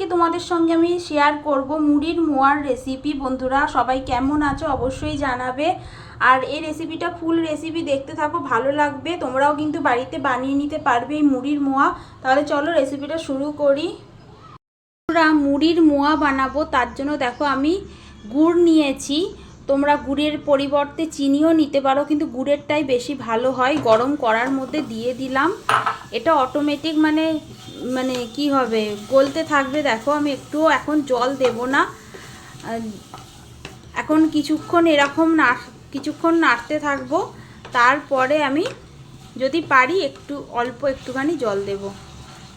আজকে তোমাদের সঙ্গে আমি শেয়ার করব মুড়ির মোয়ার রেসিপি বন্ধুরা, সবাই কেমন আছো অবশ্যই জানাবে। আর এই রেসিপিটা ফুল রেসিপি দেখতে থাকো, ভালো লাগবে। তোমরাও কিন্তু বাড়িতে বানিয়ে নিতে পারবে এই মুড়ির মোয়া। তাহলে চলো রেসিপিটা শুরু করি। মুড়ির মোয়া বানাবো, তার জন্য দেখো আমি গুড় নিয়েছি। তোমরা গুড়ের পরিবর্তে চিনিও নিতে পারো, কিন্তু গুড়েরটাই বেশি ভালো হয়। গরম করার মধ্যে দিয়ে দিলাম। এটা অটোমেটিক মানে মানে কি হবে? গলতে থাকবে, দেখো আমি একটুও এখন জল দেব না। এখন কিছুক্ষণ এরকম না কিছুক্ষণ নাড়তে থাকব। তারপরে আমি যদি পারি একটু অল্প একটুখানি জল দেব।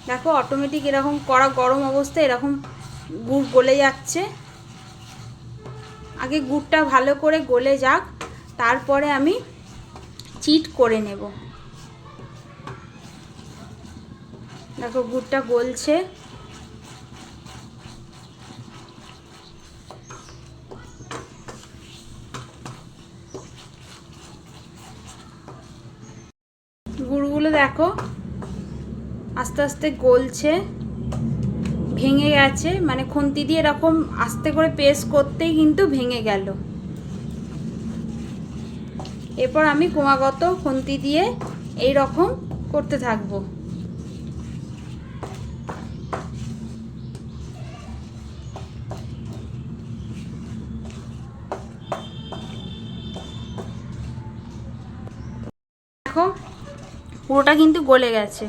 দেখো অটোমেটিক এরকম কড়া গরম অবস্থায় এরকম গুড় গলে যাচ্ছে। আগে গুড়টা ভালো করে গলে যাক, তারপরে আমি চিট করে নেব। দেখো গুড়টা গলছে। গুড়গুলো দেখো, আস্তে আস্তে গলছে। ভেঙে গেছে মানে খুন্তি দিয়ে এরকম আস্তে করে পেস্ট করতেই কিন্তু ভেঙে গেল। এরপর আমি ক্রমাগত খুন্তি দিয়ে এই রকম করতে থাকব। দেখো, পুরোটা কিন্তু গলে গেছে।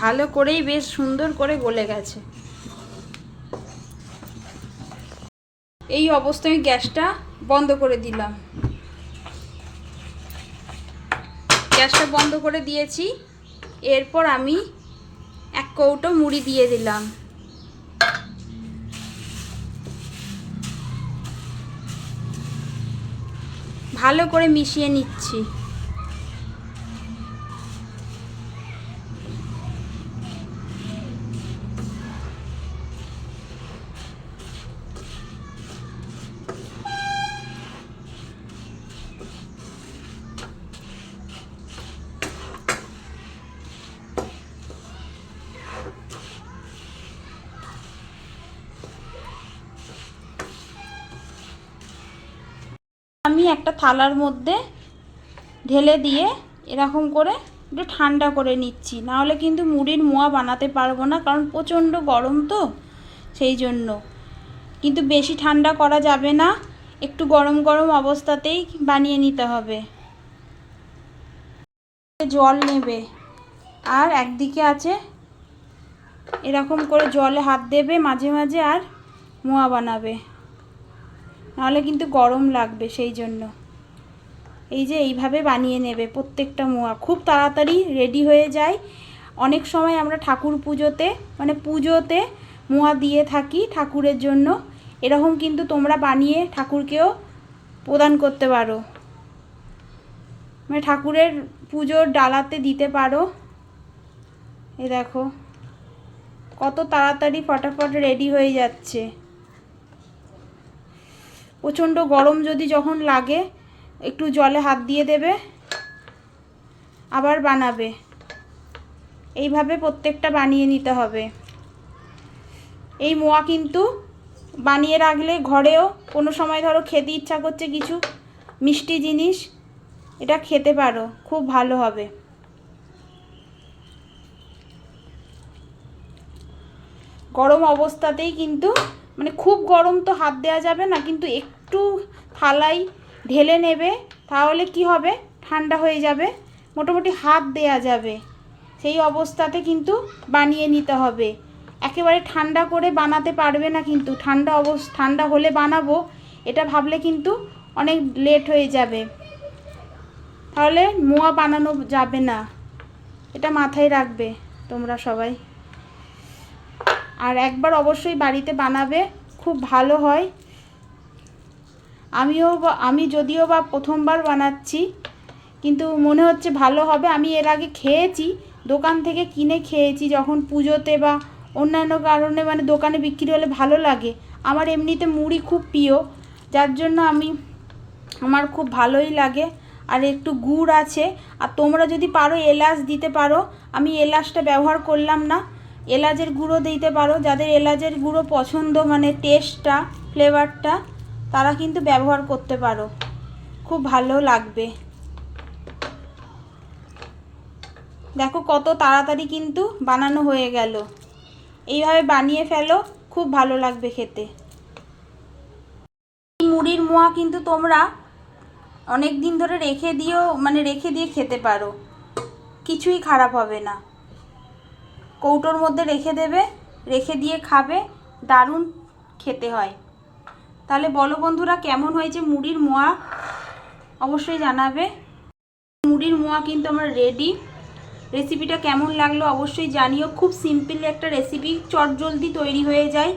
ভালো করেই বেশ সুন্দর করে গলে গেছে। এই অবস্থায় গ্যাসটা বন্ধ করে দিলাম। গ্যাসটা বন্ধ করে দিয়েছি। এরপর আমি এক কৌটো মুড়ি দিয়ে দিলাম। ভালো করে মিশিয়ে নিচ্ছি। আমি একটা থালার মধ্যে ঢেলে দিয়ে এরকম করে একটু ঠান্ডা করে নিচ্ছি। নাহলে কিন্তু মুড়ির মোয়া বানাতে পারব না, কারণ প্রচণ্ড গরম তো, সেই জন্য। কিন্তু বেশি ঠান্ডা করা যাবে না, একটু গরম গরম অবস্থাতেই বানিয়ে নিতে হবে। জল নেবে, আর একদিকে আছে এরকম করে জলে হাত দেবে, মাঝে মাঝে আর মোয়া বানাবে। নাহলে কিন্তু গরম লাগবে সেই জন্য। এই যে এইভাবে বানিয়ে নেবে প্রত্যেকটা মোয়া। খুব তাড়াতাড়ি রেডি হয়ে যায়। অনেক সময় আমরা ঠাকুর পুজোতে মানে পুজোতে মোয়া দিয়ে থাকি ঠাকুরের জন্য। এরকম কিন্তু তোমরা বানিয়ে ঠাকুরকেও প্রদান করতে পারো। মানে ঠাকুরের পুজোর ডালাতে দিতে পারো। এ দেখো, কত তাড়াতাড়ি ফটাফট রেডি হয়ে যাচ্ছে। প্রচণ্ড গরম যদি যখন লাগে, একটু জলে হাত দিয়ে দেবে, আবার বানাবে। এইভাবে প্রত্যেকটা বানিয়ে নিতে হবে। এই মোয়া কিন্তু বানিয়ে রাখলে ঘরেও কোনো সময় ধরো খেতে ইচ্ছা করছে কিছু মিষ্টি জিনিস, এটা খেতে পারো, খুব ভালো হবে। গরম অবস্থাতেই কিন্তু মানে খুব গরম তো হাত দেওয়া যাবে না, কিন্তু একটু থালাই ঢেলে নেবে, তাহলে কি হবে? ঠান্ডা হয়ে যাবে, মোটামুটি হাত দেয়া যাবে। সেই অবস্থাতে কিন্তু বানিয়ে নিতে হবে। একেবারে ঠান্ডা করে বানাতে পারবে না কিন্তু, ঠান্ডা অবস, ঠান্ডা হলে বানাবো, এটা ভাবলে কিন্তু অনেক লেট হয়ে যাবে। তাহলে মোয়া বানানো যাবে না, এটা মাথায় রাখবে তোমরা সবাই। আর একবার অবশ্যই বাড়িতে বানাবে, খুব ভালো হয়। আমিও আমি যদিও বা প্রথমবার বানাচ্ছি, কিন্তু মনে হচ্ছে ভালো হবে। আমি এর আগে খেয়েছি, দোকান থেকে কিনে খেয়েছি যখন পুজোতে বা অন্যান্য কারণে মানে দোকানে বিক্রি হলে ভালো লাগে। আমার এমনিতে মুড়ি খুব প্রিয়, যার জন্য আমি, আমার খুব ভালোই লাগে। আর একটু গুড় আছে, আর তোমরা যদি পারো এলাচ দিতে পারো। আমি এলাচটা ব্যবহার করলাম না এলাচের গুঁড়ো দিতে পারো। যাদের এলাচের গুঁড়ো পছন্দ মানে টেস্টটা ফ্লেভারটা তারা কিন্তু ব্যবহার করতে পারো। খুব ভালো লাগবে। দেখো কত তাড়াতাড়ি কিন্তু বানানো হয়ে গেল। এইভাবে বানিয়ে ফেলো, খুব ভালো লাগবে খেতে। এই মুড়ির মোয়া কিন্তু তোমরা অনেক দিন ধরে রেখে দিয়েও মানে রেখে দিয়ে খেতে পারো। কিছুই খারাপ হবে না। কৌটোর মধ্যে রেখে দেবে, রেখে দিয়ে খাবে, দারুণ খেতে হয়। তাহলে বলো বন্ধুরা, কেমন হয়েছে মুড়ির মোয়া? অবশ্যই জানাবে। মুড়ির মোয়া কিন্তু আমার রেডি রেসিপিটা কেমন লাগল অবশ্যই জানিও। খুব সিম্পল একটা রেসিপি চটজলদি তৈরি হয়ে যায়।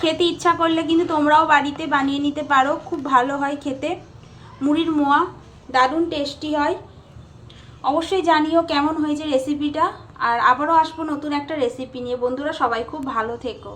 খেতে ইচ্ছা করলে কিন্তু তোমরাও বাড়িতে বানিয়ে নিতে পারো, খুব ভালো হয় খেতে। মুড়ির মোয়া দারুণ টেস্টি হয়। অবশ্যই জানিও কেমন হয়েছে রেসিপিটা আর আবারও আসব নতুন একটা রেসিপি নিয়ে। বন্ধুরা সবাই খুব ভালো থেকো।